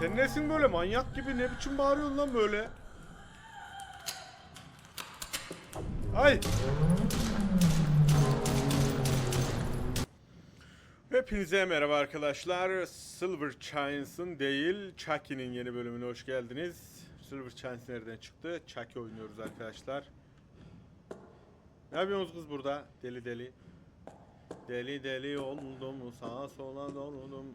Sen nesin böyle manyak gibi ne biçim bağırıyorsun lan böyle? Ay. Hepinize merhaba arkadaşlar. Silver Chines'ın değil Chucky'nin yeni bölümüne hoş geldiniz. Silver Chines nereden çıktı? Chucky oynuyoruz arkadaşlar. Ne yapıyorsunuz kız burada? Deli deli. Deli deli oldum sağa sola dondum.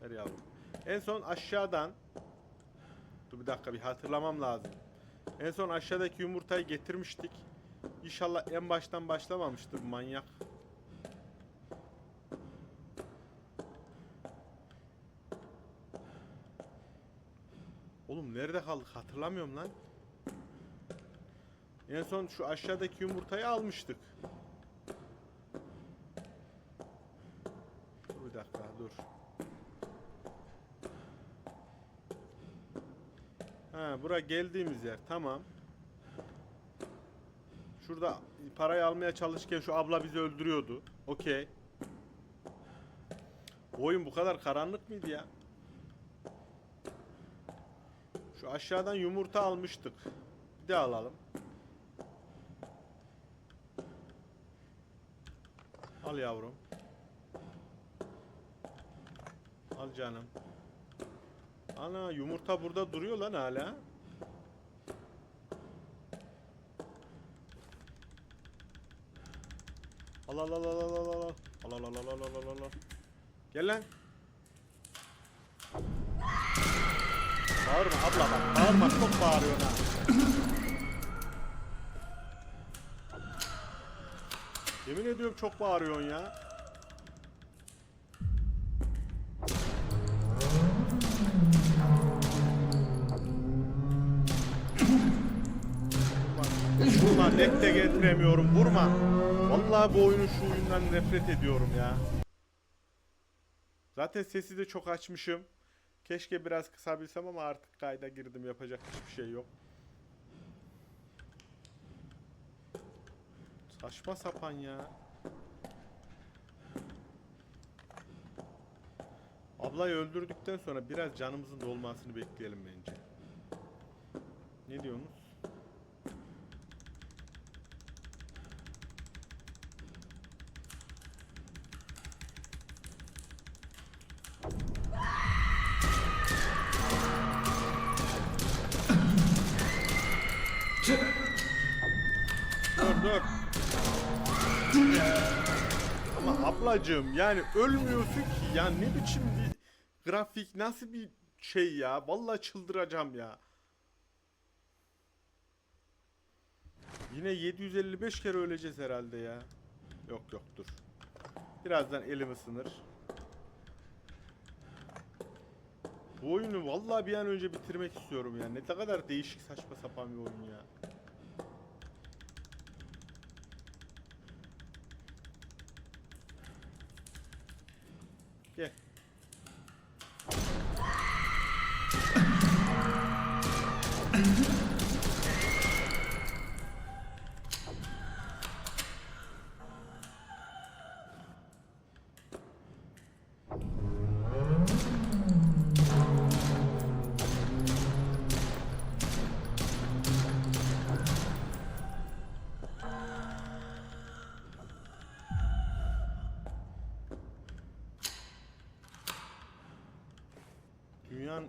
Ver. Yavrum. En son aşağıdan Dur bir dakika bir hatırlamam lazım. En son aşağıdaki yumurtayı getirmiştik. İnşallah en baştan başlamamıştır manyak. Oğlum nerede kaldık hatırlamıyorum lan. En son şu aşağıdaki yumurtayı almıştık. Dur bir dakika dur. Ha bura geldiğimiz yer tamam. Şurada parayı almaya çalışırken şu abla bizi öldürüyordu. Okey. Oyun bu kadar karanlık mıydı ya? Şu aşağıdan yumurta almıştık. Bir de alalım. Al yavrum. Al canım. Ana yumurta burada duruyor lan hala. Al al al al al al al. Al al al al al al al al. Gel lan. Bağırma abla bak. Bağırma çok bağırıyorsun ha. Yemin ediyorum çok bağırıyorsun ya. Vurma net de getiremiyorum vurma. Vallahi bu oyunun şu oyundan nefret ediyorum ya. Zaten sesi de çok açmışım. Keşke biraz kısabilsem ama artık kayda girdim yapacak hiçbir şey yok. Saçma sapan ya. Ablayı öldürdükten sonra biraz canımızın dolmasını bekleyelim bence. Ne diyorsunuz? Ama ablacığım yani ölmüyorsun ki ya ne biçim bir grafik nasıl bir şey ya vallahi çıldıracağım ya. Yine 755 kere öleceğiz herhalde ya. Yok yok dur. Birazdan elim ısınır. Bu oyunu vallahi bir an önce bitirmek istiyorum ya. Ne kadar değişik saçma sapan bir oyun ya. Gel.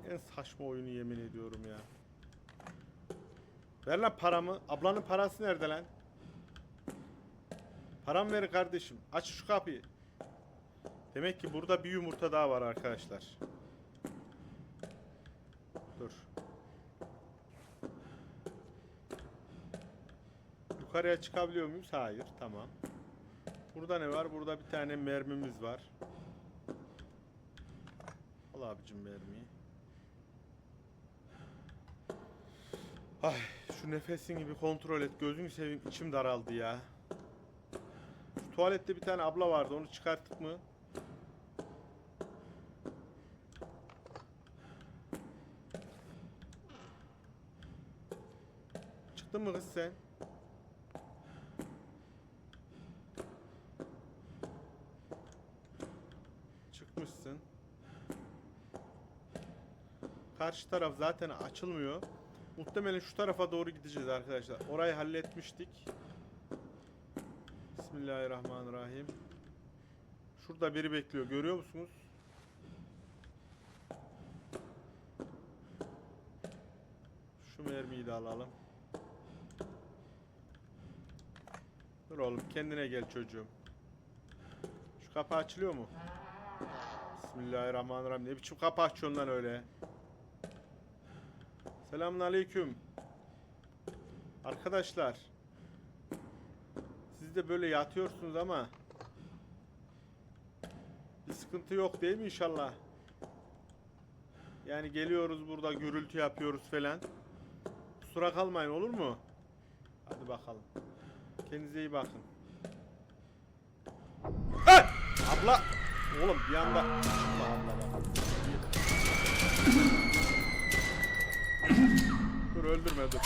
En saçma oyunu yemin ediyorum ya. Ver lan paramı. Ablanın parası nerede lan? Param ver kardeşim. Aç şu kapıyı. Demek ki burada bir yumurta daha var arkadaşlar. Dur. Yukarıya çıkabiliyor muyuz? Hayır. Tamam. Burada ne var? Burada bir tane mermimiz var. Al abicim mermiyi. Ay şu nefesini bir kontrol et. Gözünü seveyim içim daraldı ya. Şu tuvalette bir tane abla vardı onu çıkarttık mı? Çıktın mı kız sen? Çıkmışsın. Karşı taraf zaten açılmıyor. Muhtemelen şu tarafa doğru gideceğiz arkadaşlar. Orayı halletmiştik. Bismillahirrahmanirrahim. Şurada biri bekliyor. Görüyor musunuz? Şu mermiyi de alalım. Dur oğlum kendine gel çocuğum. Şu kapı açılıyor mu? Bismillahirrahmanirrahim. Ne biçim kapı açıyorsun lan öyle? Selamünaleyküm. Arkadaşlar. Siz de böyle yatıyorsunuz ama bir sıkıntı yok değil mi inşallah? Yani geliyoruz burada gürültü yapıyoruz falan. Kusura kalmayın olur mu? Hadi bakalım. Kendinize iyi bakın. Hey! Abla! Oğlum bir anda... Allah Allah bak. Dur öldürme dur.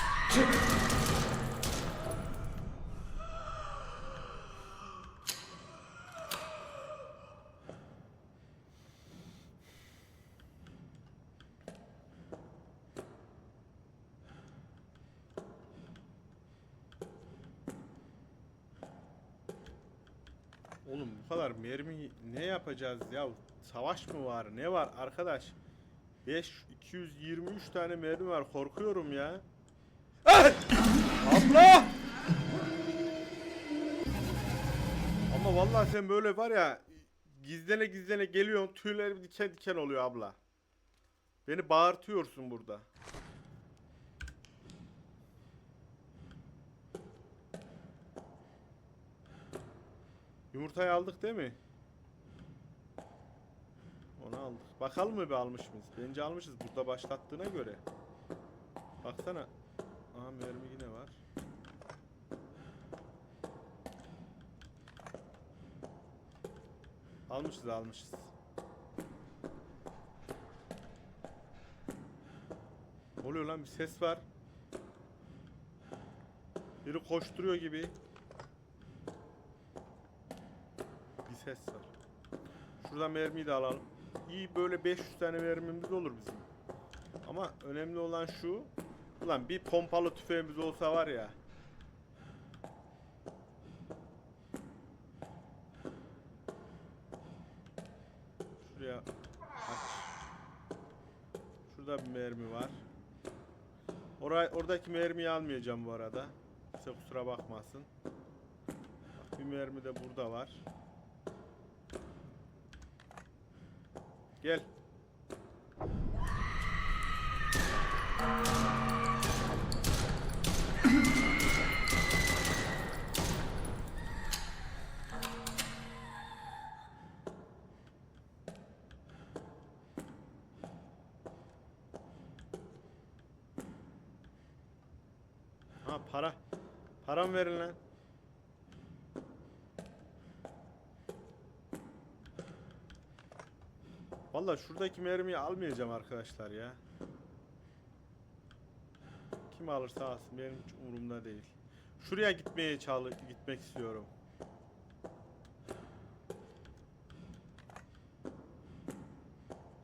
Oğlum bu kadar mermi ne yapacağız ya? Savaş mı var? Ne var arkadaş? 5 223 tane mermi var. Korkuyorum ya. Ay! Abla! Ama vallahi sen böyle var ya gizlene gizlene geliyorsun tüylerim diken diken oluyor abla. Beni bağırtıyorsun burada. Yumurtayı aldık değil mi? Onu aldık. Bakalım mı bir almış mıyız? Bence almışız burada başlattığına göre. Baksana. Aha mermi yine var. Almışız almışız. Oluyor lan bir ses var. Biri koşturuyor gibi. Bir ses var. Şuradan mermiyi de alalım. İyi böyle 500 tane mermimiz olur bizim. Ama önemli olan şu. Ulan bir pompalı tüfeğimiz olsa var ya. Şuraya aç. Şurada bir mermi var. Oray, oradaki mermiyi almayacağım bu arada. Kimse kusura bakmasın. Bak, bir mermi de burada var. Gel. Ha para. Param verin lan. Vallahi şuradaki mermiyi almayacağım arkadaşlar ya. Kim alırsa alsın benim hiç umurumda değil. Şuraya gitmeye çalı gitmek istiyorum.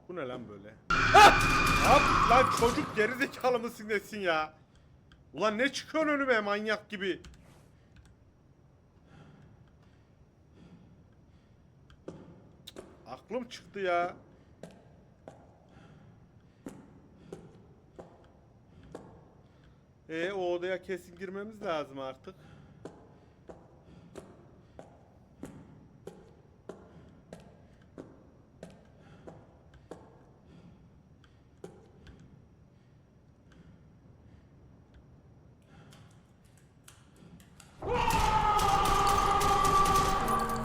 Bu ne lan böyle? Hah! Lan çocuk gerizekalı mısın nesin ya? Ulan ne çıkıyorsun önüme manyak gibi? Aklım çıktı ya. E o odaya kesin girmemiz lazım artık.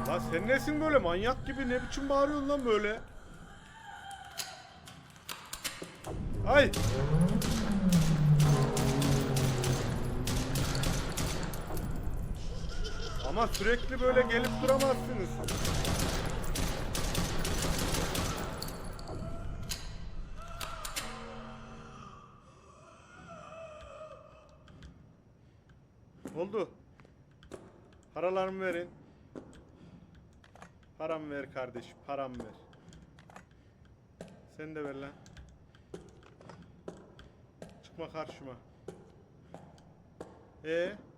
Lan sen nesin böyle manyak gibi ne biçim bağırıyorsun lan böyle? Ay! Ama sürekli böyle gelip duramazsınız. Oldu. Paralarımı verin. Param ver kardeşim, param ver. Sen de ver lan. çıkma karşıma. E Bir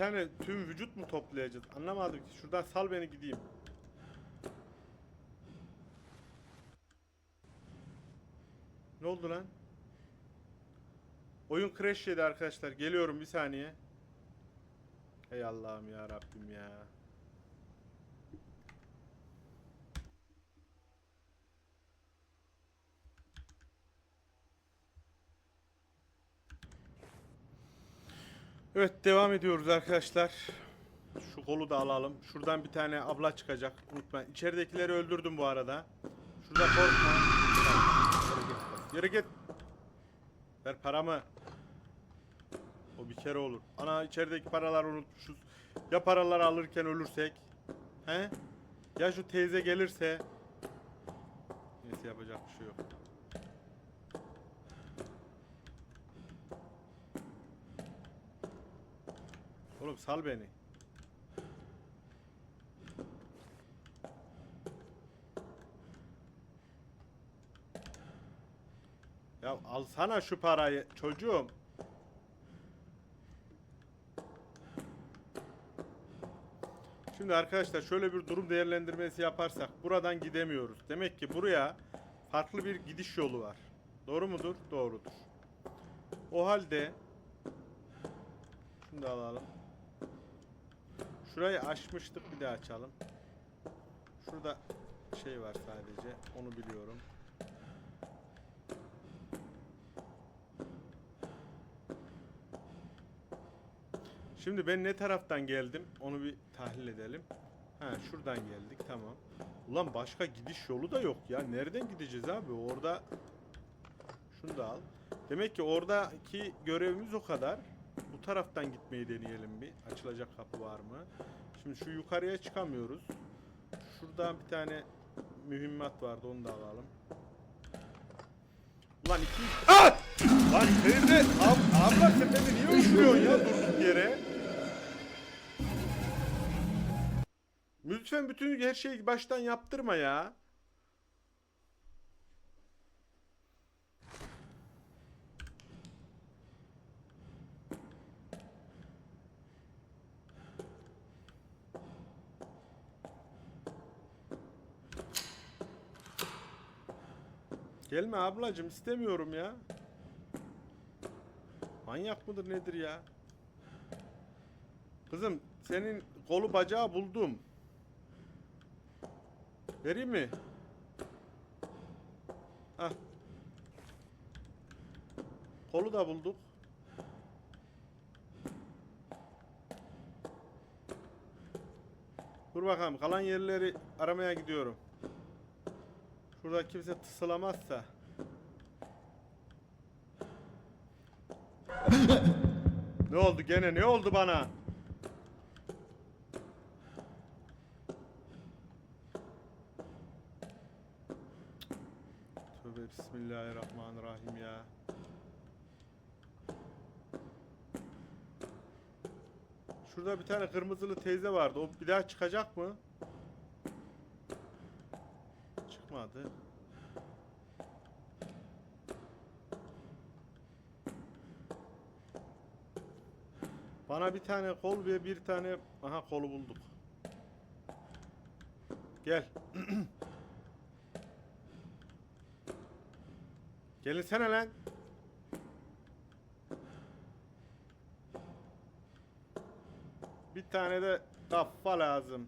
tane tüm vücut mu toplayacağız? Anlamadım ki. Şuradan sal beni gideyim. Ne oldu lan? Oyun crash yedi arkadaşlar. Geliyorum bir saniye. Ey Allah'ım ya Rabbim ya. Evet devam ediyoruz arkadaşlar. Şu kolu da alalım. Şuradan bir tane abla çıkacak. Unutmayın. İçeridekileri öldürdüm bu arada. Şurada korkma. Yürü git. Ver paramı. O bir kere olur. Ana içerideki paraları unutmuşuz. Ya paraları alırken ölürsek? He? Ya şu teyze gelirse? Neyse yapacak bir şey yok. Oğlum sal beni. Ya alsana şu parayı çocuğum. Şimdi arkadaşlar şöyle bir durum değerlendirmesi yaparsak buradan gidemiyoruz. Demek ki buraya farklı bir gidiş yolu var. Doğru mudur? Doğrudur. O halde şunu da alalım. Şurayı açmıştık bir daha açalım. Şurada şey var sadece onu biliyorum. Şimdi ben ne taraftan geldim onu bir tahlil edelim. Ha şuradan geldik tamam. Ulan başka gidiş yolu da yok ya. Nereden gideceğiz abi? Orada şunu da al. Demek ki oradaki görevimiz o kadar. Bu taraftan gitmeyi deneyelim bir. Açılacak kapı var mı? Şimdi şu yukarıya çıkamıyoruz. Şuradan bir tane mühimmat vardı onu da alalım. Ulan iki... Ah! Lan teyze! Ab abla sen beni niye uçuruyorsun ya durduk yere? Lütfen bütün her şeyi baştan yaptırma ya. Gelme ablacım istemiyorum ya. Manyak mıdır nedir ya? Kızım senin kolu bacağı buldum. Vereyim mi? Hah. Kolu da bulduk. Dur bakalım kalan yerleri aramaya gidiyorum. Şurada kimse tısılamazsa. ne oldu gene ne oldu bana? Tövbe bismillahirrahmanirrahim ya. Şurada bir tane kırmızılı teyze vardı. O bir daha çıkacak mı? Çıkmadı. Bana bir tane kol ve bir tane aha kolu bulduk. Gel. Gelinsene lan. Bir tane de kafa lazım.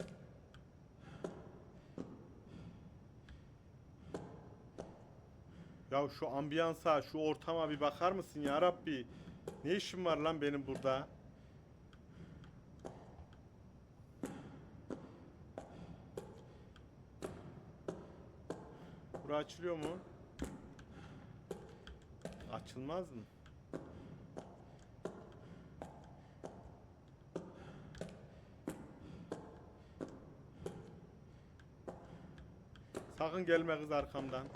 Ya şu ambiyansa, şu ortama bir bakar mısın ya Rabbi? Ne işim var lan benim burada? Bura açılıyor mu? Açılmaz mı? Sakın gelme kız arkamdan.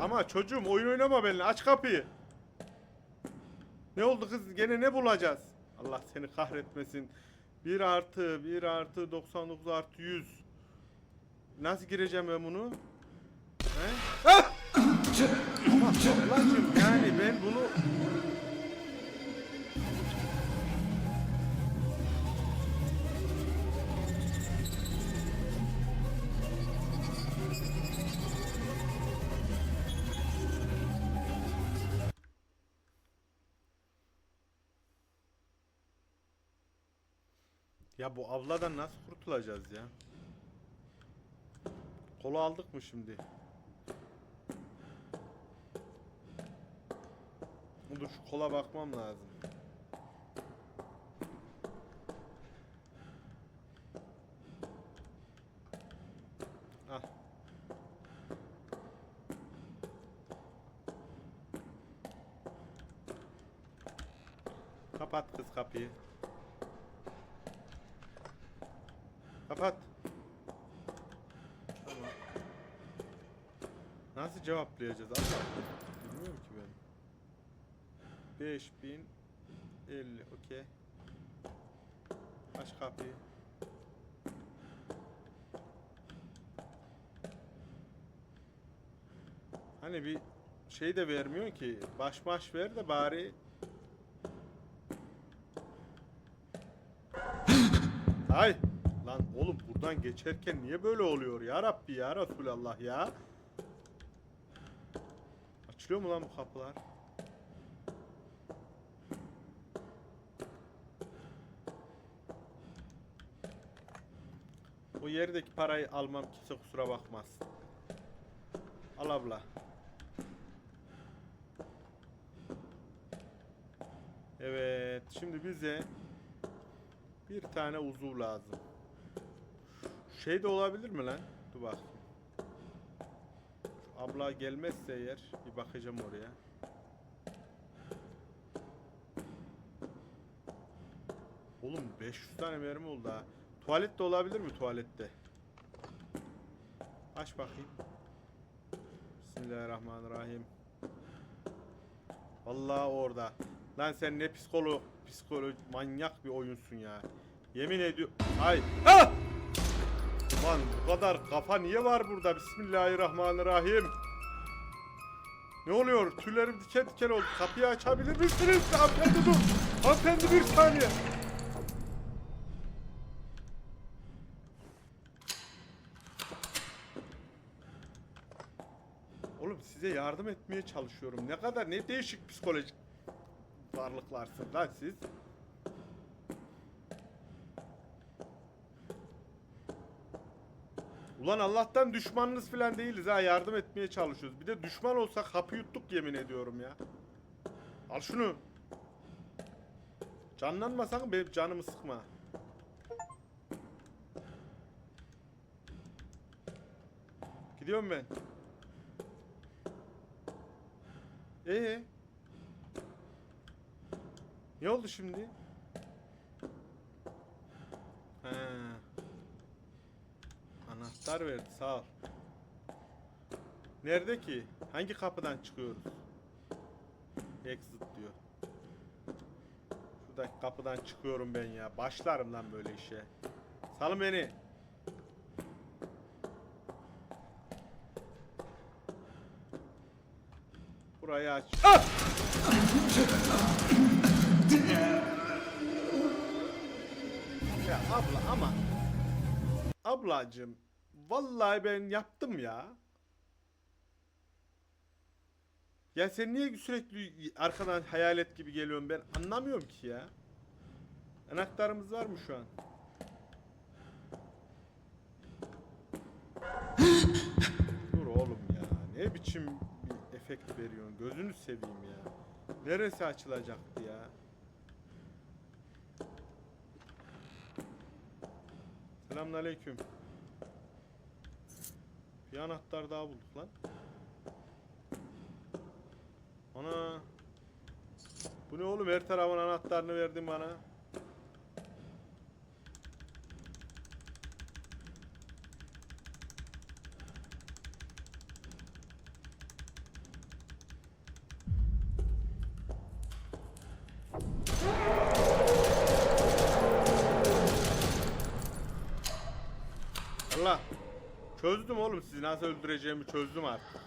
Ama çocuğum oyun oynama benimle. Aç kapıyı. Ne oldu kız? Gene ne bulacağız? Allah seni kahretmesin. 1 artı 1 artı 99 artı 100. Nasıl gireceğim ben bunu? He? Ah! Ama yani ben bunu... Ya bu abladan nasıl kurtulacağız ya? Kolu aldık mı şimdi? Dur şu kola bakmam lazım. Al. Kapat kız kapıyı. Kapat. Nasıl cevaplayacağız Allah? Bilmiyorum ki ben. 5050 okey. Aç kapıyı. Hani bir şey de vermiyor ki. Baş baş ver de bari. Hay. Lan oğlum buradan geçerken niye böyle oluyor ya Rabbi ya Resulallah ya. Açılıyor mu lan bu kapılar? O yerdeki parayı almam kimse kusura bakmaz. Al abla. Evet, şimdi bize bir tane uzuv lazım. Şey de olabilir mi lan? Dur bak. Şu abla gelmezse eğer bir bakacağım oraya. Oğlum 500 tane mermi oldu ha. Tuvalet de olabilir mi tuvalette? Aç bakayım. Bismillahirrahmanirrahim. Vallahi orada. Lan sen ne psikolog, psikolog manyak bir oyunsun ya. Yemin ediyorum. Ay. Ah! Lan bu kadar kafa niye var burada? Bismillahirrahmanirrahim. Ne oluyor? Tüylerim diken diken oldu. Kapıyı açabilir misiniz? Hanımefendi dur. Hanımefendi bir saniye. Oğlum size yardım etmeye çalışıyorum. Ne kadar ne değişik psikolojik varlıklarsınız lan siz. Ulan Allah'tan düşmanınız falan değiliz ha yardım etmeye çalışıyoruz. Bir de düşman olsak hapı yuttuk yemin ediyorum ya. Al şunu. Canlanmasan benim canımı sıkma. Gidiyorum ben. Ee? Ne oldu şimdi? He. Anahtar verdi sağ ol. Nerede ki? Hangi kapıdan çıkıyoruz? Exit diyor. Şuradaki kapıdan çıkıyorum ben ya. Başlarım lan böyle işe. Salın beni. Burayı aç. Ah! ya abla ama ablacığım vallahi ben yaptım ya. Ya sen niye sürekli arkadan hayalet gibi geliyorsun ben anlamıyorum ki ya. Anahtarımız var mı şu an? Dur oğlum ya. Ne biçim bir efekt veriyorsun? Gözünü seveyim ya. Neresi açılacaktı ya? Selamünaleyküm. Bir anahtar daha bulduk lan. Ana. Bu ne oğlum? Her tarafın anahtarını verdin bana. Çözdüm oğlum sizi nasıl öldüreceğimi çözdüm artık.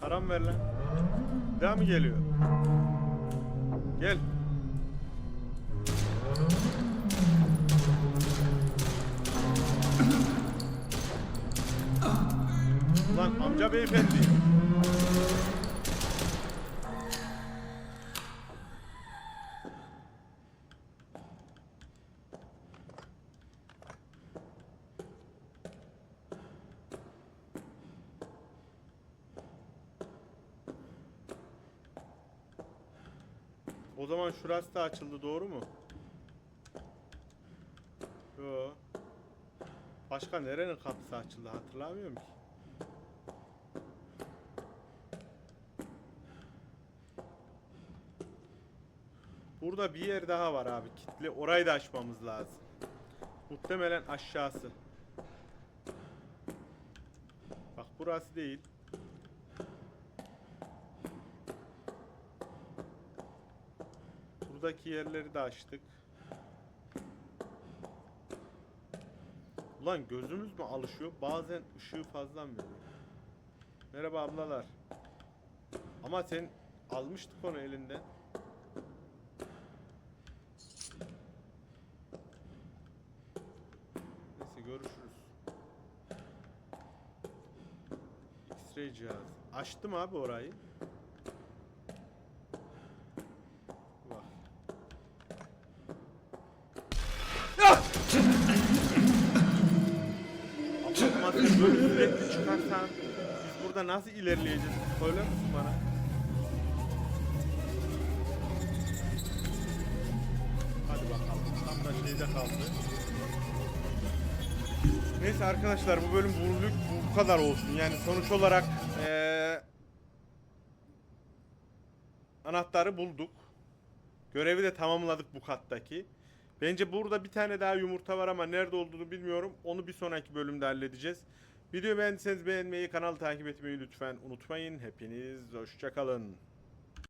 Param ver lan. Daha mı geliyor? Gel. Lan amca beyefendi. O zaman şurası da açıldı doğru mu? Yo. Başka nerenin kapısı açıldı hatırlamıyorum ki. Burada bir yer daha var abi kitli. Orayı da açmamız lazım. Muhtemelen aşağısı. Bak burası değil. Buradaki yerleri de açtık. Ulan gözümüz mü alışıyor? Bazen ışığı fazla mı veriyor? Merhaba ablalar. Ama sen almıştık onu elinden. Neyse görüşürüz. X-ray cihazı. Açtım abi orayı. Böyle sürekli çıkarsan biz burada nasıl ilerleyeceğiz? Söyler misin bana? Hadi bakalım. Tam da şeyde kaldı. Neyse arkadaşlar bu bölüm burluk bu kadar olsun. Yani sonuç olarak eee anahtarı bulduk. Görevi de tamamladık bu kattaki. Bence burada bir tane daha yumurta var ama nerede olduğunu bilmiyorum. Onu bir sonraki bölümde halledeceğiz. Videoyu beğendiyseniz beğenmeyi, kanalı takip etmeyi lütfen unutmayın. Hepiniz hoşçakalın.